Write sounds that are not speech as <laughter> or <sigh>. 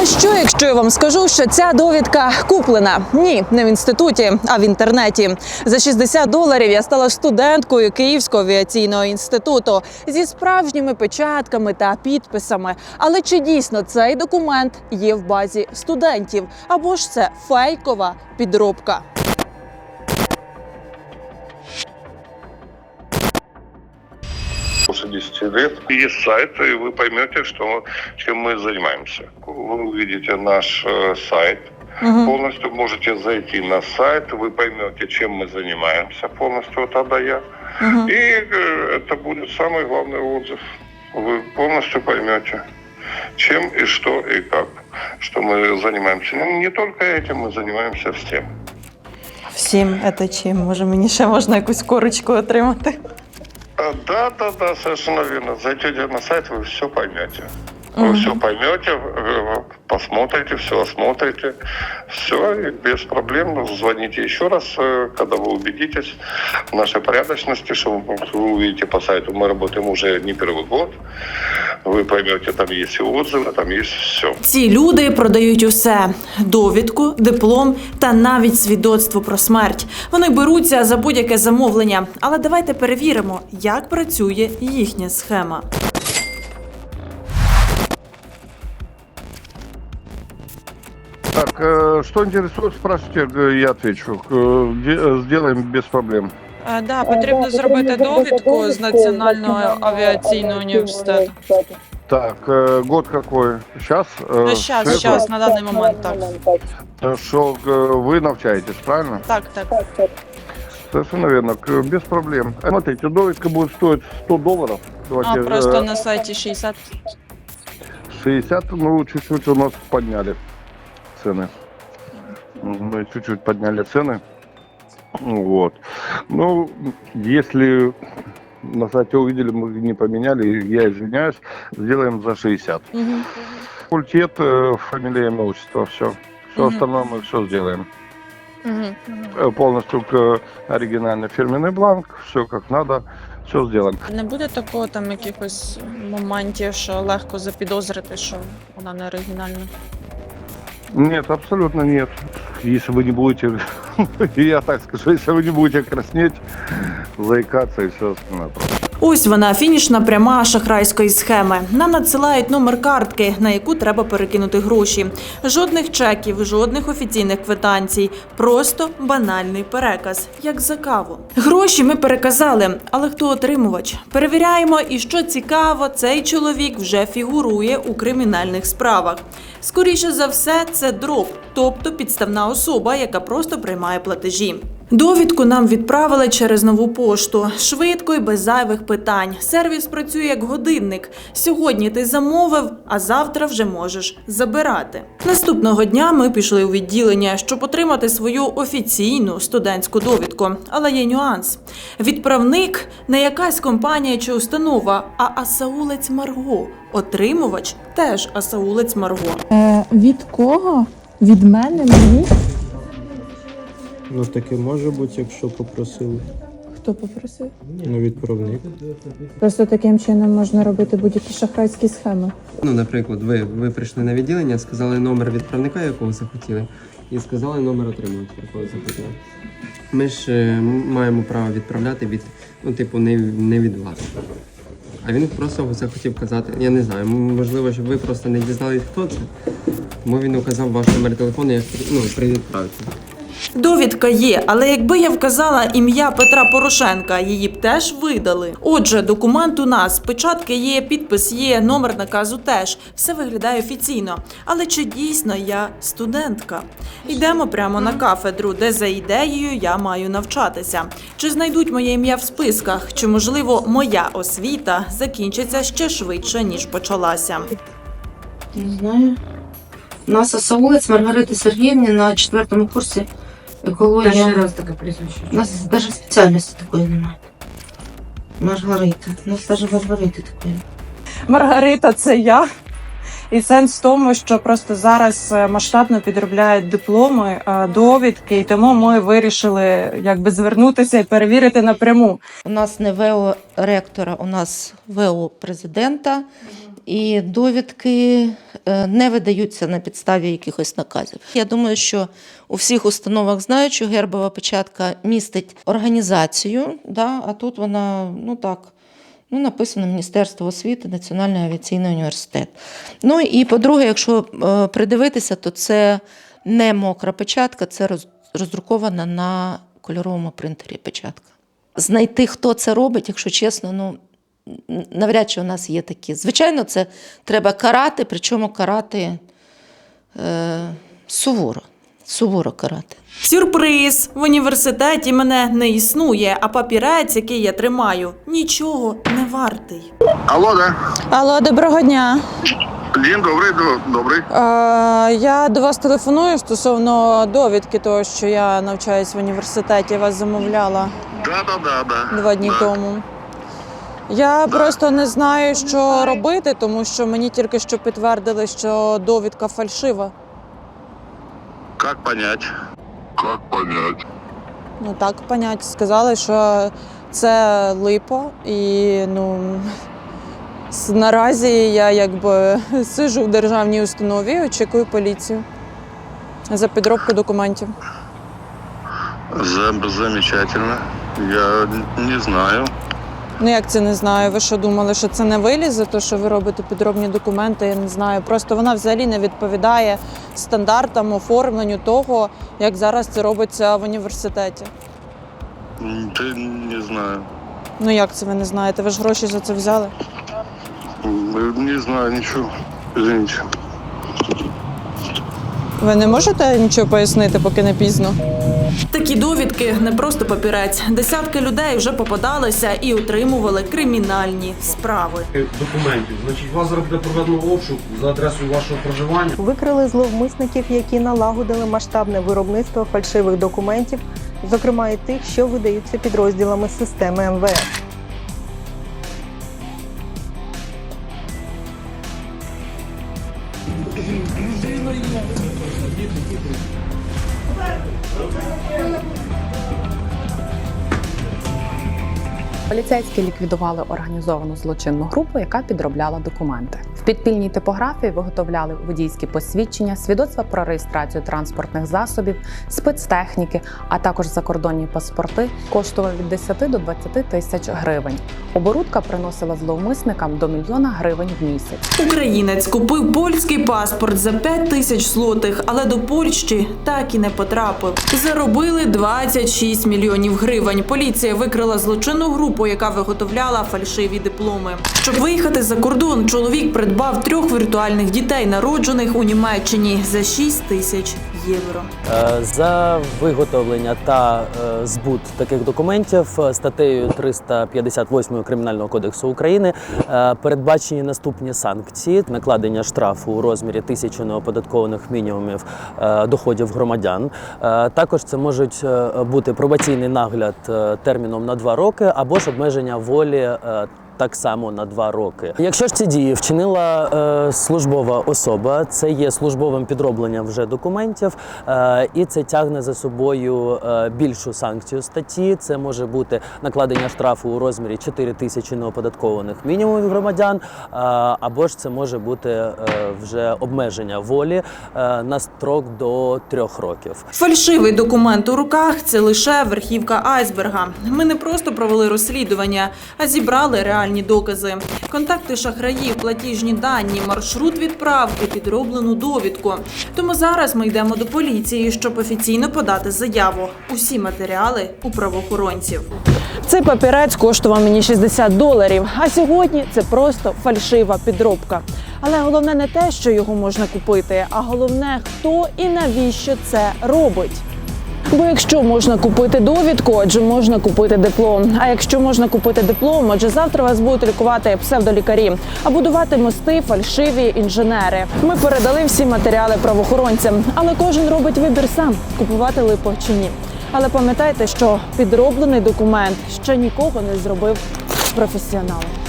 А що, якщо я вам скажу, що ця довідка куплена? Ні, не в інституті, а в інтернеті. За 60 доларів я стала студенткою Київського авіаційного інституту зі справжніми печатками та підписами. Але чи дійсно цей документ є в базі студентів? Або ж це фейкова підробка? Лет есть сайт, и вы поймете, что, чем мы занимаемся. Вы увидите наш э, сайт, Мгм. полностью можете зайти на сайт, вы поймете, чем мы занимаемся полностью А до Я. Мгм. И э, это будет самый главный отзыв. Вы полностью поймете, чем и что и как. Что мы занимаемся. Ну, не только этим, мы занимаемся всем. Всім це чим? Може мені ще можна якусь корочку отримати? Да, да, да, совершенно верно. Зайдете на сайт, вы все поймете. Вы все поймете, э, посмотрите, все осмотрите, все, и без проблем Ну, звоните еще раз, э, когда вы убедитесь в нашей порядочности, что вы вы увидите по сайту. Мы работаем уже не первый год. Вы поймете, там есть и отзывы, там есть все. Ці люди продають усе: довідку, диплом та навіть свідоцтво про смерть. Вони беруться за будь-яке замовлення. Але давайте перевіримо, як працює їхня схема. Так, э, что интересует, спрашивайте, э, я отвечу. Э, де- э, Сделаем без проблем. Е, Да, потрібно зробити довідку з Національного авіаційного університету. Так, э, год какой? Сейчас? Ну, щас, щас, на даний момент так. Что э, вы навчаетесь, правильно? Так, так. Совершенно верно, к- без проблем. Смотрите, довідка будет стоить 100 долларов. А Давайте, просто э, на сайті 60. 60, ну, чуть-чуть у нас подняли цены. Мы чуть-чуть подняли цены. Вот. Ну, если на сайте увидели, мы не поменяли, я извиняюсь, сделаем за 60. Мгм. Факультет, э, фамилия, имя, отчество, все. Все Мгм. остальное мы все сделаем. Мгм. Э, Полностью к оригинальный фирменный бланк, все как надо, все сделаем. Не буде такого там якихось моментів, що легко запідозрити, що вона не оригінальна. Нет, абсолютно нет. Если вы не будете, <laughs> я так скажу, если вы не будете краснеть, заикаться и все остальное. Ось вона фінішна пряма шахрайської схеми. Нам надсилають номер картки, на яку треба перекинути гроші. Жодних чеків, жодних офіційних квитанцій, просто банальний переказ, як за каву. Гроші ми переказали, але хто отримувач? Перевіряємо, і що цікаво, цей чоловік вже фігурує у кримінальних справах. Скоріше за все, це дроб, тобто підставна особа, яка просто приймає платежі. Довідку нам відправили через нову пошту. Швидко і без зайвих питань. Сервіс працює як годинник. Сьогодні ти замовив, а завтра вже можеш забирати. Наступного дня ми пішли у відділення, щоб отримати свою офіційну студентську довідку. Але є нюанс: відправник не якась компанія чи установа, а асаулець Марго. Отримувач теж асаулець Марго. Е, від кого? Від мене мені? Ну таке може бути, якщо попросили. Хто попросив? Ну, відправник. Просто таким чином можна робити будь-які шахрайські схеми. Ну, наприклад, ви, ви прийшли на відділення, сказали номер відправника, якого захотіли, і сказали номер отримувача, якого захотіли. Ми ж е, маємо право відправляти від, ну, типу, не, не від вас. А він просто захотів казати, я не знаю, можливо, щоб ви просто не дізналися, хто це. Тому він указав ваш номер телефону як ну, при відправці. Довідка є, але якби я вказала ім'я Петра Порошенка, її б теж видали. Отже, документ у нас, печатки є, підпис є, номер наказу теж. Все виглядає офіційно. Але чи дійсно я студентка? Йдемо прямо на кафедру, де за ідеєю я маю навчатися. Чи знайдуть моє ім'я в списках? Чи можливо моя освіта закінчиться ще швидше ніж почалася? Не знаю. У нас осаулець Маргарити Сергіївні на четвертому курсі екологія. Перший раз таке прізвище. У нас навіть спеціальності такої немає. Маргарита. У нас навіть Маргарити такої. Маргарита, це я. І сенс в тому, що просто зараз е, масштабно підробляють дипломи, е, довідки, і тому ми вирішили якби звернутися і перевірити напряму. У нас не ВО ректора, у нас ВО президента. І довідки не видаються на підставі якихось наказів. Я думаю, що у всіх установах знають, що гербова печатка містить організацію, да, а тут вона, ну так. Ну, написано Міністерство освіти, Національний авіаційний університет. Ну і по-друге, якщо е, придивитися, то це не мокра печатка, це роз, роздрукована на кольоровому принтері печатка. Знайти, хто це робить, якщо чесно, ну навряд чи у нас є такі. Звичайно, це треба карати, причому карати е, суворо. Суворо карати. Сюрприз! В університеті мене не існує, а папірець, який я тримаю, нічого не вартий. Алло, да? Алло, доброго дня. День добрый, добрый. Е, я до вас телефоную стосовно довідки того, що я навчаюсь в університеті. Вас замовляла Да, да, да, да. два дні Да. тому. Я просто не знаю, що робити, тому що мені тільки що підтвердили, що довідка фальшива. Как понять? Как понять? Ну так понять. Сказали, що це липо, і ну с- наразі я якби сижу в державній установі, і очікую поліцію за підробку документів. Зам- Замечательно. Я не знаю. Ну як це не знаю? Ви що думали, що це не вилізе, то що ви робите підробні документи? Я не знаю. Просто вона взагалі не відповідає стандартам оформленню того, як зараз це робиться в університеті. Ты не знаю. Ну як це ви не знаєте? Ви ж гроші за це взяли? Не знаю ничего. Извините. Ви не можете нічого пояснити, поки не пізно. Такі довідки не просто папірець. Десятки людей вже попадалися і отримували кримінальні справи. документів. Значить, вас зараз буде проведено обшук за адресою вашого проживання. Викрили зловмисників, які налагодили масштабне виробництво фальшивих документів, зокрема і тих, що видаються підрозділами системи МВС. Поліцейські ліквідували організовану злочинну групу, яка підробляла документи. Підпільній типографії виготовляли водійські посвідчення, свідоцтва про реєстрацію транспортних засобів, спецтехніки, а також закордонні паспорти. Коштував від 10 до 20 тисяч гривень. Оборудка приносила зловмисникам до мільйона гривень в місяць. Українець купив польський паспорт за 5 тисяч злотих, але до Польщі так і не потрапив. Заробили 26 мільйонів гривень. Поліція викрила злочинну групу, яка виготовляла фальшиві дипломи. Щоб виїхати за кордон, чоловік придбав трьох віртуальних дітей, народжених у Німеччині за 6 тисяч євро. Е, За виготовлення та е, збут таких документів е, статтею 358 Кримінального кодексу України передбачені наступні санкції: накладення штрафу у розмірі тисячі неоподаткованих мінімумів доходів громадян. Також це можуть бути пробаційний нагляд терміном на два роки або ж обмеження волі. Так само на два роки. Якщо ж ці дії вчинила е, службова особа, це є службовим підробленням вже документів, е, і це тягне за собою е, більшу санкцію статті. Це може бути накладення штрафу у розмірі 4 тисячі неоподаткованих мінімумів громадян, е, або ж це може бути е, вже обмеження волі е, на строк до трьох років. Фальшивий документ у руках це лише верхівка айсберга. Ми не просто провели розслідування, а зібрали реальні докази. Контакти шахраїв, платіжні дані, маршрут відправки, підроблену довідку. Тому зараз ми йдемо до поліції, щоб офіційно подати заяву. Усі матеріали у правоохоронців. Цей папірець коштував мені 60 доларів, а сьогодні це просто фальшива підробка. Але головне не те, що його можна купити, а головне, хто і навіщо це робить. Бо якщо можна купити довідку, отже можна купити диплом. А якщо можна купити диплом, отже завтра вас будуть лікувати псевдолікарі, а будувати мости фальшиві інженери. Ми передали всі матеріали правоохоронцям, але кожен робить вибір сам купувати липо чи ні. Але пам'ятайте, що підроблений документ ще нікого не зробив професіоналом.